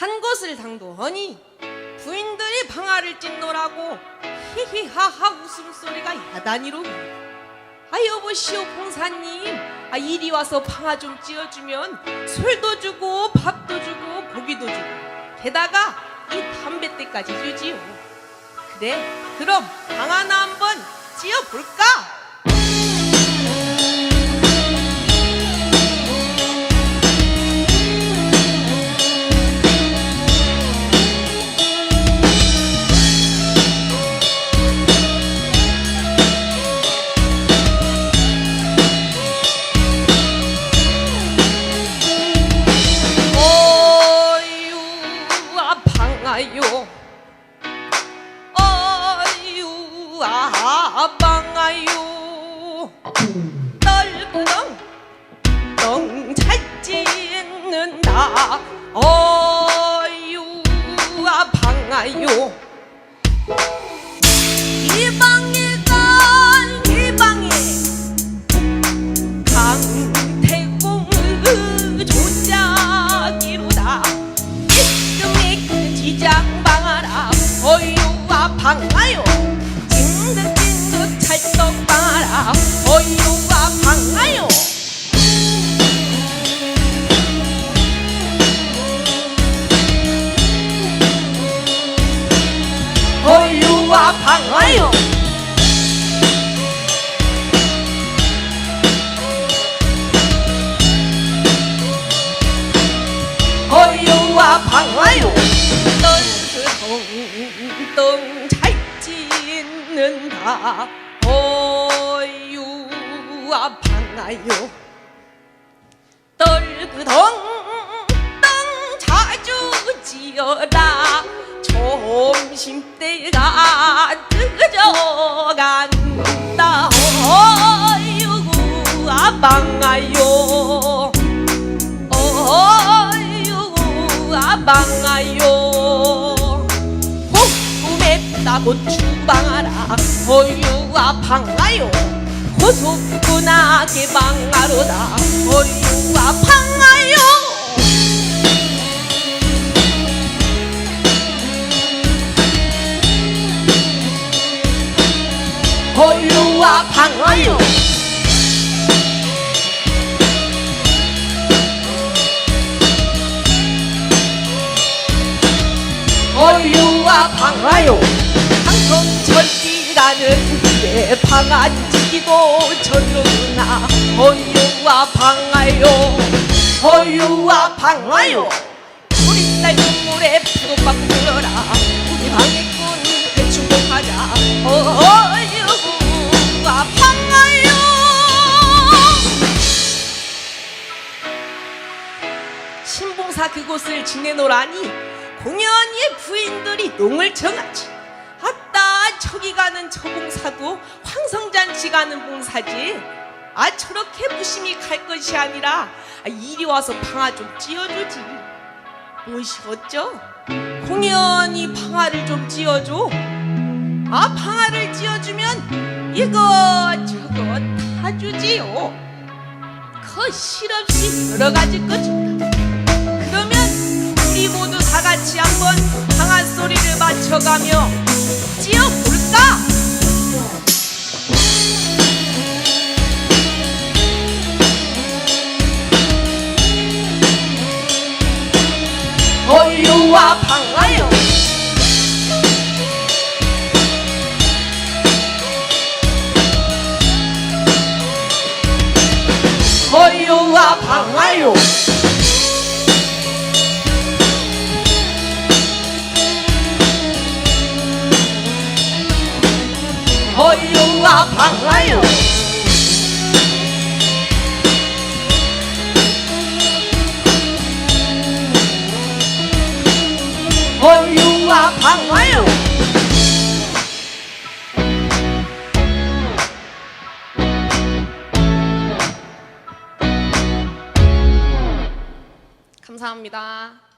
한 것을 당도하니 부인들이 방아를 찢노라고 히히하하 웃음소리가 야단이로 아 여보시오 봉사님. 아 이리 와서 방아 좀 찧어주면 술도 주고 밥도 주고 고기도 주고. 게다가 이 담뱃대까지 주지요. 그래 그럼 방아나 한번 찧어볼까? 아방아요 떨그덩 덩잘 찢는다. 어유 아 방아요 어유와 방아요 어유와 방아요 어유와 방아요 덩덩덩 잘 찢는다. 어유 와 방아요? 떨그덩덩 자주 지어라. 점심때가 늦어간다. 어유와 방아요. 어유 아방아요. 볶음에다 고추방아라. 어유 아 방아요. 고소 분하게 방아로다. 어유아 방아요! 어유아 방아요! 어유와 방아요! 항성철기라는 길에 방아 찌고 저르나. 어유와 방아요 어유와 방아요 우리 딸 눈물에 푸도박 불어라. 우리 방해꾼 배추공하자. 어유와 방아요 신봉사 그곳을 지내노라니 공연히 부인들이 농을 정하지 저기 가는 저 봉사도 황성잔치 가는 봉사지. 아 저렇게 무심히 갈 것이 아니라 아, 이리 와서 방아 좀 찧어주지. 무엇이 어쩌 공연히 방아를 좀 찧어줘. 아 방아를 찧어주면 이거 저거 다 주지요. 그 실없이 여러 가지 거 준다 그러면 우리 모두 다 같이 한번 방아 소리를 맞춰가며 찌어 볼까? 어유와 방아요 어유와 방아 요 어유와 방아요 어유와 방아요 감사합니다.